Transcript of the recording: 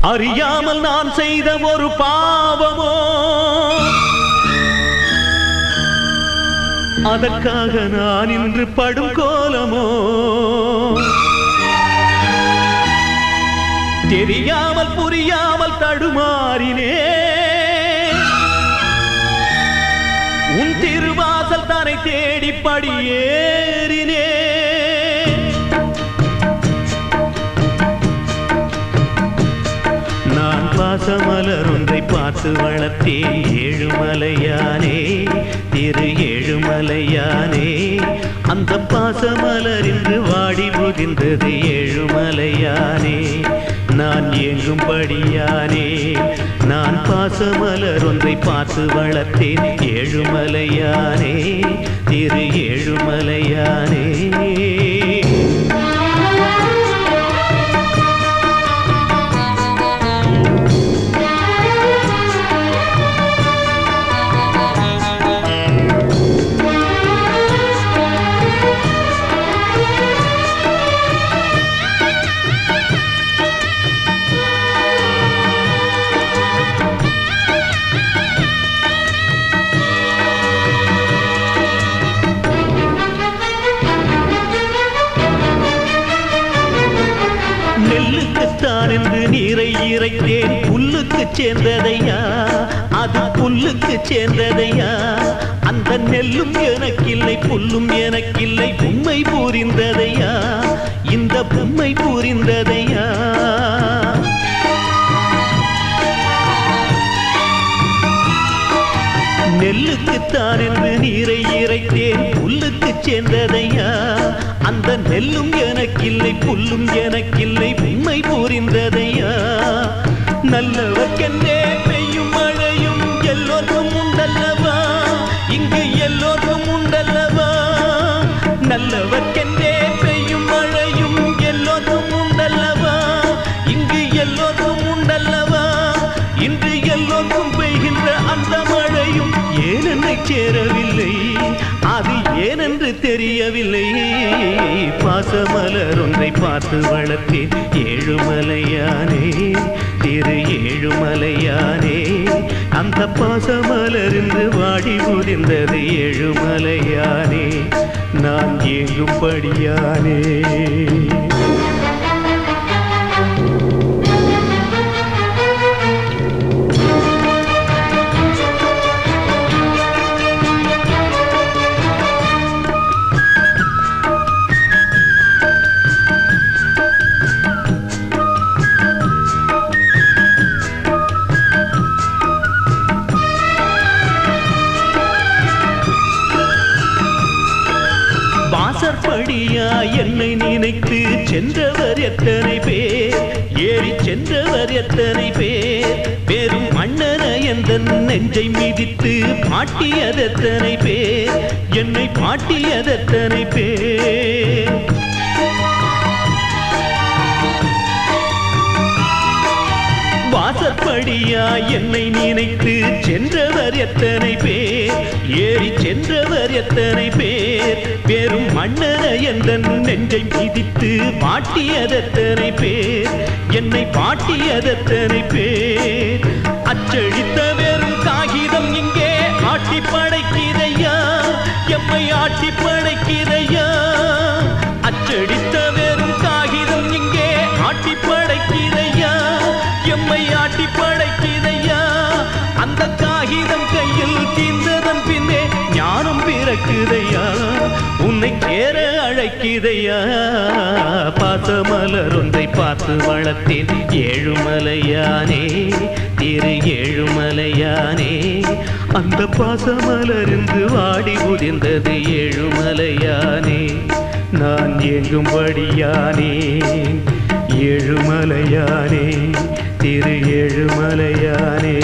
அறியாமல் நான் செய்த ஒரு பாவமோ? அதற்காக நான் இன்று படும் கோலமோ? தெரியாமல் புரியாமல் தடுமாறினே. உன் திருவாசல் தானை தேடி படியேறினே. ஒன்றை பார்த்து வளர்த்தேன் ஏழுமலையானே திரு ஏழுமலையானே. அந்த பாசமலரின்று வாடி முதிர்ந்தது ஏழுமலையானே. நான் ஏங்கும்படியானே நான் பாசமலர் ஒன்றை பார்த்து வளர்த்தேன் ஏழுமலையானே. நீரை இறைத்தேன் புல்லுக்கு சேர்ந்ததையா? அது புல்லுக்கு சேர்ந்ததையா? அந்த நெல்லும் எனக்கில்லை புல்லும் எனக்கில்லை. உண்மை புரிந்ததையா? இந்த பொம்மை புரிந்ததையா? நெல்லுக்குத்தான் என்று நீரை இறைத்தேன் புல்லுக்கு சேர்ந்ததையா? அந்த நெல்லும் எனக்கில்லை புல்லும் எனக்கு நல்லவர்க்கென்றே பெய்யும் மழையும் எல்லோருக்கும் உண்டல்லவா? இங்கு எல்லோருக்கும் உண்டல்லவா? நல்லவர்க்கென்றே நோக்கும் பெய்கின்ற அந்த மழையும் ஏனென்று சேரவில்லை? அது ஏனென்று தெரியவில்லை. பாசமலர் ஒன்றை பார்த்து வளர்த்தேன் ஏழுமலையானே திரு ஏழுமலையானே. அந்த பாசமலர் என்று வாடி முடிந்தது ஏழுமலையானே. நான் ஏங்கும்படியானே. வாசற்படியா என்னை நினைத்து சென்றவர் எத்தனை பேர்? ஏறி சென்றவர் எத்தனை பேர்? பெரும் மன்னன எந்த நெஞ்சை மிதித்து பாட்டியதெத்தனை பேர்? என்னை பாட்டியதெத்தனை பேர்? வாசற்படியா என்னை நினைத்து சென்றவர் எத்தனை பேர்? ஏறி சென்றவர் எத்தனை பேர்? வெறும் மன்னன எந்த நெஞ்சை மிதித்து பாட்டியதெத்தனை பேர்? என்னை பாட்டியதெத்தனை பேர்? அச்சழித்த வெறும் காகிதம் இங்கே ஆட்டி படைக்கிறையா எம்மை ஆட்டி படைக்கிறையா எம்மை ஆட்டி படைக்கிதையா அந்த காகிதம் கையில் தீர்ந்ததன் பின்னே ஞானம் பிறக்குதையா? உன்னை சேர அழைக்குதையா? பாசமலர் ஒன்றை பார்த்து வளர்த்தேன். ஏழுமலையானே திரு ஏழுமலையானே அந்த பாசமலருந்து வாடி உதிர்ந்தது ஏழுமலையானே நான் எங்கும்படியானே ஏழுமலையானே திரு ஏழுமலையானே